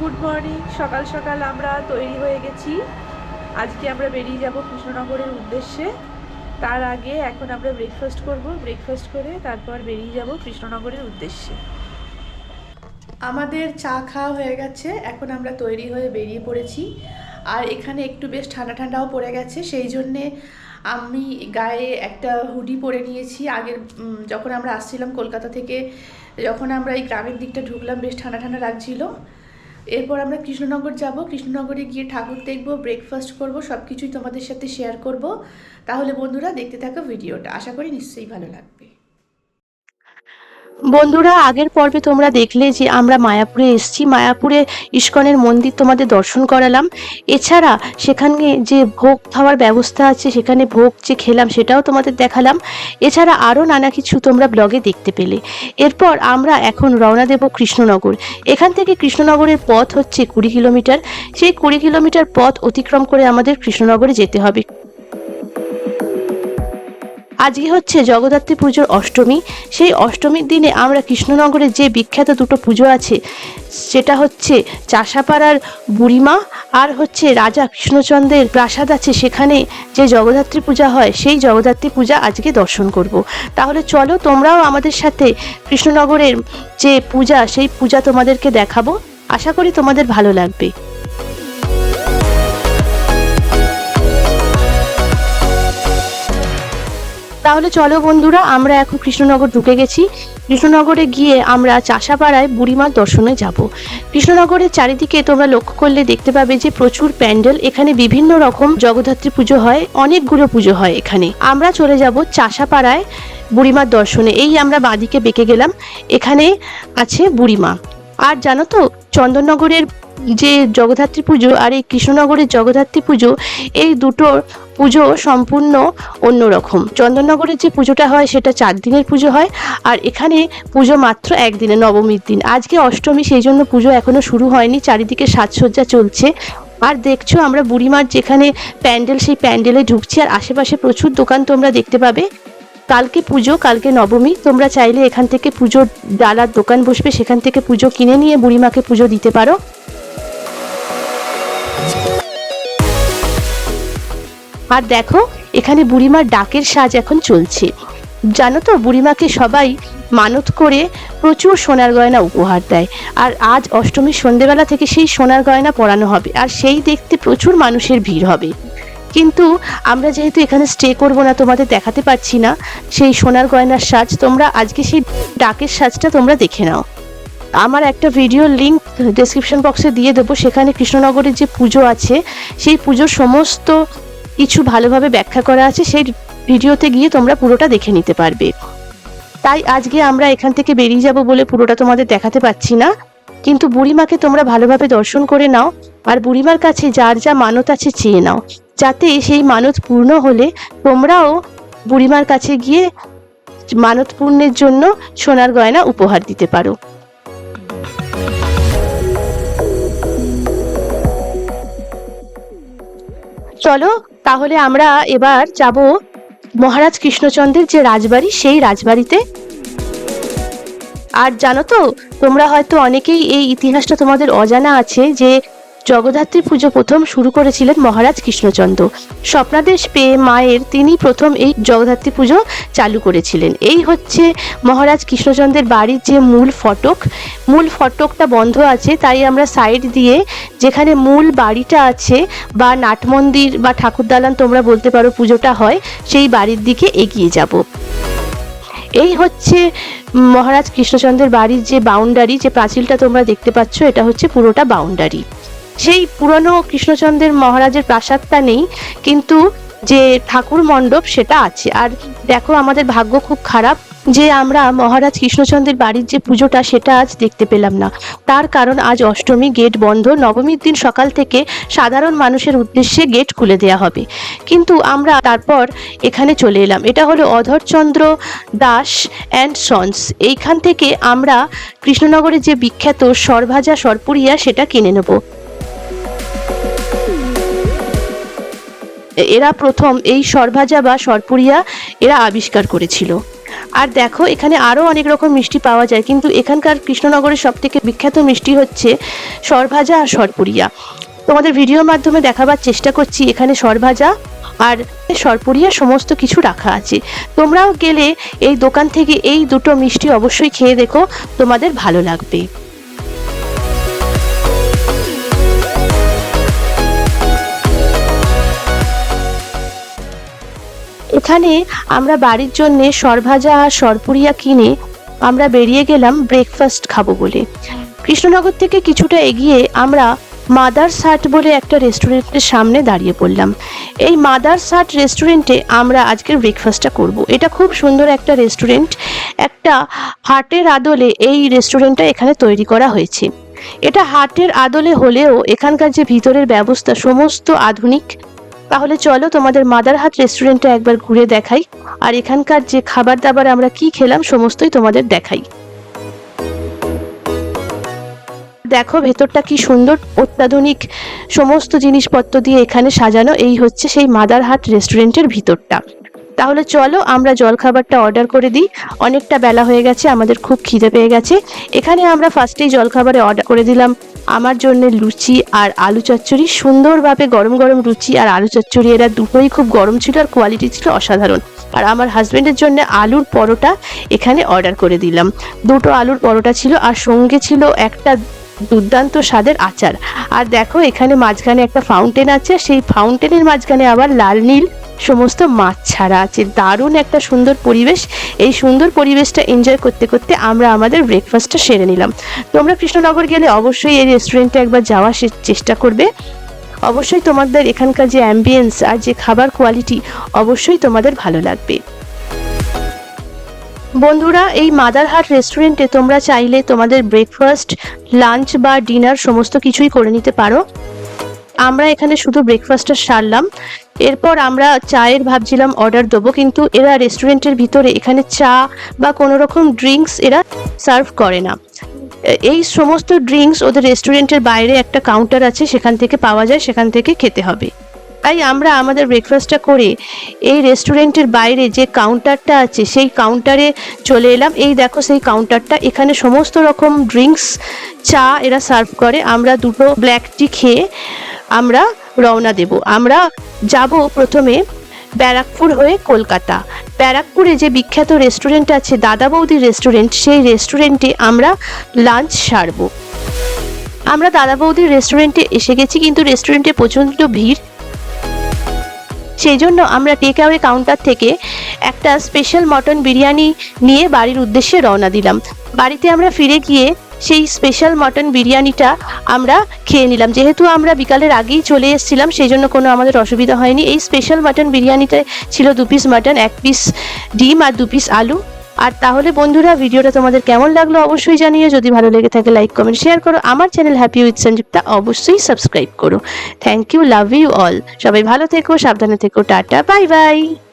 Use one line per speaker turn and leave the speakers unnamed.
Good morning. সকাল সকাল আমরা তৈরি হয়ে গেছি। আজকে আমরা বেরিয়ে যাব কৃষ্ণনগরের উদ্দেশ্যে। তার আগে এখন আমরা ব্রেকফাস্ট করব। ব্রেকফাস্ট করে তারপর বেরিয়ে যাব কৃষ্ণনগরের উদ্দেশ্যে। আমাদের চা খাওয়া হয়ে গেছে। এখন আমরা তৈরি হয়ে বেরিয়ে পড়েছি। আর এখানে একটু বেশ ঠান্ডা ঠান্ডাও পড়ে গেছে। সেই জন্যে আমি গায়ে একটা হুডি পরে নিয়েছি। আগের যখন আমরা আসছিলাম কলকাতা থেকে, যখন আমরা এই গ্রামের দিকটা ঢুকলাম, বেশ ঠান্ডা ঠান্ডা লাগছিল। এরপর আমরা কৃষ্ণনগর যাব। কৃষ্ণনগরে গিয়ে ঠাকুর দেখব ব্রেকফাস্ট করব সব কিছুই তোমাদের সাথে শেয়ার করব। তাহলে বন্ধুরা দেখতে থাকো ভিডিওটা আশা করি নিশ্চয়ই ভালো লাগবে।
বন্ধুরা, আগের পর্বে তোমরা দেখলে যে আমরা মায়াপুরে এসেছি। মায়াপুরে ইস্কনের মন্দির তোমাদের দর্শন করালাম। এছাড়া সেখানে যে ভোগ খাওয়ার ব্যবস্থা আছে, সেখানে ভোগ যে খেলাম, সেটাও তোমাদের দেখালাম। এছাড়া আরও নানা কিছু তোমরা ব্লগে দেখতে পেলে। এরপর আমরা এখন রওনা দেব কৃষ্ণনগর। এখান থেকে কৃষ্ণনগরের পথ হচ্ছে কুড়ি কিলোমিটার। সেই কুড়ি কিলোমিটার পথ অতিক্রম করে আমাদের কৃষ্ণনগরে যেতে হবে। আজকে হচ্ছে জগদ্ধাত্রী পুজোর অষ্টমী। সেই অষ্টমীর দিনে আমরা কৃষ্ণনগরে যে বিখ্যাত দুটো পুজো আছে, সেটা হচ্ছে চাষাপাড়ার বুড়িমা আর হচ্ছে রাজা কৃষ্ণচন্দ্রের প্রাসাদ আছে সেখানে যে জগদ্ধাত্রী পূজা হয়, সেই জগদ্ধাত্রী পূজা আজকে দর্শন করব। তাহলে চলো তোমরাও আমাদের সাথে কৃষ্ণনগরের যে পূজা, সেই পূজা তোমাদেরকে দেখাবো। আশা করি তোমাদের ভালো লাগবে। তাহলে চলো বন্ধুরা, আমরা এখন কৃষ্ণনগর ঢুকে গেছি। কৃষ্ণনগরে গিয়ে আমরা চাষাপাড়ায় বুড়িমার দর্শনে যাব। কৃষ্ণনগরের চারিদিকে তোমরা লক্ষ্য করলে দেখতে পাবে যে প্রচুর প্যান্ডেল, এখানে বিভিন্ন রকম জগদ্ধাত্রী পুজো হয়, অনেকগুলো পুজো হয় এখানে। আমরা চলে যাব চাষাপাড়ায় বুড়িমার দর্শনে। এই আমরা বাঁদিকে বেঁকে গেলাম, এখানে আছে বুড়িমা। আর জানো তো, চন্দননগরের যে জগদ্ধাত্রী পুজো আর এই কৃষ্ণনগরের জগদ্ধাত্রী পুজো, এই দুটোর পুজো সম্পূর্ণ অন্যরকম। চন্দননগরের যে পুজোটা হয়, সেটা চার দিনের পুজো হয় আর এখানে পুজো মাত্র একদিনে নবমীর দিন। আজকে অষ্টমী, সেই জন্য পুজো এখনও শুরু হয়নি, চারিদিকে সাজসজ্জা চলছে। আর দেখছ আমরা বুড়িমার যেখানে প্যান্ডেল, সেই প্যান্ডেলে ঢুকছি আর আশেপাশে প্রচুর দোকান তোমরা দেখতে পাবে। কালকে পুজো, কালকে নবমী, তোমরা চাইলে এখান থেকে পুজোর ডালার দোকান বসবে, সেখান থেকে পুজো কিনে নিয়ে বুড়িমাকে পুজো দিতে পারো। আর দেখো, এখানে বুড়িমার ডাকের সাজ এখন চলছে। জানো তো, বুড়িমাকে সবাই মানত করে প্রচুর সোনার গয়না উপহার দেয়। আর আজ অষ্টমীর সন্ধেবেলা থেকে সেই সোনার গয়না পরানো হবে, আর সেই দেখতে প্রচুর মানুষের ভিড় হবে। কিন্তু আমরা যেহেতু এখানে স্টে করব না, তোমাদের দেখাতে পারছি না, সেই সোনার গয়নার সাজ, তোমরা আজকে সেই ডাকের সাজটা তোমরা দেখে নাও। আমার একটা ভিডিও লিংক ডেসক্রিপশন বক্সে দিয়ে দেবো, সেখানে কৃষ্ণনগরের যে পুজো আছে, সেই পুজোর সমস্ত কিছু ভালোভাবে ব্যাখ্যা করা আছে, সেই ভিডিওতে গিয়ে তোমরা পুরোটা দেখে নিতে পারবে। তাই আজকে আমরা এখান থেকে বেরিয়ে যাব বলে পুরোটা তোমাদের দেখাতে পাচ্ছি না। কিন্তু বুড়িমাকে তোমরা ভালোভাবে দর্শন করে নাও, আর বুড়িমার কাছে যার যা মানত আছে চেয়ে নাও। যাতে সেই মানত পূর্ণ হলে তোমরাও বুড়িমার কাছে গিয়ে মানত পূর্ণের জন্য সোনার গয়না উপহার দিতে পারো। চলো তাহলে আমরা এবার যাব মহারাজ কৃষ্ণচন্দ্রের যে রাজবাড়ি, সেই রাজবাড়িতে। আর জানো তো, তোমরা হয়তো অনেকেই এই ইতিহাসটা তোমাদের অজানা আছে যে জগদ্ধাত্রী পুজো প্রথম শুরু করেছিলেন মহারাজ কৃষ্ণচন্দ্র। স্বপ্নাদেশ পেয়ে মায়ের তিনি প্রথম এই জগদ্ধাত্রী পুজো চালু করেছিলেন। এই হচ্ছে মহারাজ কৃষ্ণচন্দ্রের বাড়ির যে মূল ফটক। মূল ফটকটা বন্ধ আছে, তাই আমরা সাইড দিয়ে যেখানে মূল বাড়িটা আছে বা নাট মন্দির বা ঠাকুর দালান তোমরা বলতে পারো পুজোটা হয়, সেই বাড়ির দিকে এগিয়ে যাব। এই হচ্ছে মহারাজ কৃষ্ণচন্দ্রের বাড়ির যে বাউন্ডারি যে পাঁচিলটা তোমরা দেখতে পাচ্ছ, এটা হচ্ছে পুরোটা বাউন্ডারি সেই পুরনো কৃষ্ণচন্দ্রের মহারাজের প্রাসাদটা নেই, কিন্তু যে ঠাকুর মণ্ডপ সেটা আছে। আর দেখো, আমাদের ভাগ্য খুব খারাপ যে আমরা মহারাজ কৃষ্ণচন্দ্রের বাড়ির যে পুজোটা সেটা আজ দেখতে পেলাম না। তার কারণ আজ অষ্টমী গেট বন্ধ, নবমীর দিন সকাল থেকে সাধারণ মানুষের উদ্দেশ্যে গেট খুলে দেওয়া হবে। কিন্তু আমরা তারপর এখানে চলে এলাম। এটা হলো অধরচন্দ্র দাস অ্যান্ড সন্স। এইখান থেকে আমরা কৃষ্ণনগরের যে বিখ্যাত সরভাজা সরপুরিয়া সেটা কিনে নেব। এরা প্রথম এই সরভাজা বা সরপুরিয়া এরা আবিষ্কার করেছিল। আর দেখো, এখানে আরও অনেক রকম মিষ্টি পাওয়া যায়, কিন্তু এখানকার কৃষ্ণনগরের সব থেকে বিখ্যাত মিষ্টি হচ্ছে সরভাজা আর সরপুরিয়া। তোমাদের ভিডিওর মাধ্যমে দেখাবার চেষ্টা করছি, এখানে সরভাজা আর সরপুরিয়া সমস্ত কিছু রাখা আছে। তোমরাও গেলে এই দোকান থেকে এই দুটো মিষ্টি অবশ্যই খেয়ে দেখো, তোমাদের ভালো লাগবে। এখানে আমরা বাড়ির জন্য সরভাজা আর সরপুরিয়া কিনে আমরা বেরিয়ে গেলাম ব্রেকফাস্ট খাব বলে। কৃষ্ণনগর থেকে কিছুটা এগিয়ে আমরা মাদার হাট বলে একটা রেস্টুরেন্টের সামনে দাঁড়িয়ে পড়লাম। এই মাদার হাট রেস্টুরেন্টে আমরা আজকের ব্রেকফাস্টটা করব। এটা খুব সুন্দর একটা রেস্টুরেন্ট একটা হাটের আদলে এই রেস্টুরেন্টটা এখানে তৈরি করা হয়েছে। এটা হাটের আদলে হলেও এখানকার যে ভিতরের ব্যবস্থা, সমস্ত আধুনিক তাহলে চলো তোমাদের মাদারহাট রেস্টুরেন্টটা একবার ঘুরে দেখাই। আর এখানকার যে খাবার দাবার আমরা কি খেলাম সমস্তই তোমাদের দেখাই। দেখো ভেতরটা কি সুন্দর, অত্যাধুনিক সমস্ত জিনিসপত্র দিয়ে এখানে সাজানো। এই হচ্ছে সেই মাদারহাট রেস্টুরেন্টের ভিতরটা। তাহলে চলো আমরা জলখাবারটা অর্ডার করে দিই। অনেকটা বেলা হয়ে গেছে, আমাদের খুব খিদে পেয়ে গেছে। এখানে আমরা ফার্স্টেই জলখাবারে অর্ডার করে দিলাম। আমার জন্য লুচি আর আলু চচ্চড়ি, সুন্দরভাবে গরম গরম লুচি আর আলু চচ্চড়ি। এরা দুটোই খুব গরম ছিল আর কোয়ালিটি ছিল অসাধারণ। আর আমার হাজব্যান্ডের জন্য আলুর পরোটা এখানে অর্ডার করে দিলাম। দুটো আলুর পরোটা ছিল আর সঙ্গে ছিল একটা দুর্দান্ত স্বাদের আচার। আর দেখো এখানে মাঝখানে একটা ফাউন্টেন আছে, সেই ফাউন্টেনের মাঝখানে আবার লাল নীল সমস্ত মাছ ছাড়া আছে। দারুণ একটা সুন্দর পরিবেশ। এই সুন্দর পরিবেশটা এনজয় করতে করতে আমরা আমাদের ব্রেকফাস্টটা সেরে নিলাম। তোমরা কৃষ্ণনগর গেলে অবশ্যই এই রেস্টুরেন্টে একবার যাওয়ার চেষ্টা করবে। অবশ্যই তোমাদের এখানকার যে অ্যাম্বিয়েন্স আর যে খাবার কোয়ালিটি অবশ্যই তোমাদের ভালো লাগবে। বন্ধুরা, এই মাদারহাট রেস্টুরেন্টে তোমরা চাইলে তোমাদের ব্রেকফাস্ট লাঞ্চ বা ডিনার সমস্ত কিছুই করে নিতে পারো। আমরা এখানে শুধু ব্রেকফাস্টটা সারলাম। এরপর আমরা চায়ের ভাবছিলাম অর্ডার দেবো, কিন্তু এরা রেস্টুরেন্টের ভিতরে এখানে চা বা কোনো রকম ড্রিঙ্কস এরা সার্ভ করে না। এই সমস্ত ড্রিঙ্কস ওদের রেস্টুরেন্টের বাইরে একটা কাউন্টার আছে, সেখান থেকে পাওয়া যায়, সেখান থেকে খেতে হবে। তাই আমরা আমাদের ব্রেকফাস্টটা করে এই রেস্টুরেন্টের বাইরে যে কাউন্টারটা আছে, সেই কাউন্টারে চলে এলাম। এই দেখো, সেই কাউন্টারটা এখানে সমস্ত রকম ড্রিঙ্কস চা এরা সার্ভ করে। আমরা দুটো ব্ল্যাক টি খেয়ে আমরা রওনা দেব। আমরা যাব প্রথমে ব্যারাকপুর হয়ে কলকাতা। ব্যারাকপুরে যে বিখ্যাত রেস্টুরেন্ট আছে দাদা বৌদির রেস্টুরেন্ট সেই রেস্টুরেন্টে আমরা লাঞ্চ সারবো। আমরা দাদা বৌদির রেস্টুরেন্টে এসে গেছি, কিন্তু রেস্টুরেন্টে প্রচণ্ড ভিড়। সেই জন্য আমরা টেক কাউন্টার থেকে একটা স্পেশাল মটন বিরিয়ানি নিয়ে বাড়ির উদ্দেশ্যে রওনা দিলাম। বাড়িতে আমরা ফিরে গিয়ে সেই স্পেশাল মটন বিরিয়ানিটা আমরা খেয়ে নিলাম। যেহেতু আমরা বিকালের আগেই চলে এসেছিলাম, সেই জন্য কোনো আমাদের অসুবিধা হয়নি। এই স্পেশাল মটন বিরিয়ানিতে ছিল দু পিস মটন এক পিস ডিম আর দু পিস আলু। আর তাহলে বন্ধুরা, ভিডিওটা তোমাদের কেমন লাগল অবশ্যই জানিয়ে যদি ভালো লেগে থাকে লাইক কমেন্ট শেয়ার করো। আমার চ্যানেল হ্যাপি উইথ সঞ্যুক্তা অবশ্যই সাবস্ক্রাইব করো। Thank you love you all সবাই ভালো থেকো, সাবধানে থেকো। Tata bye bye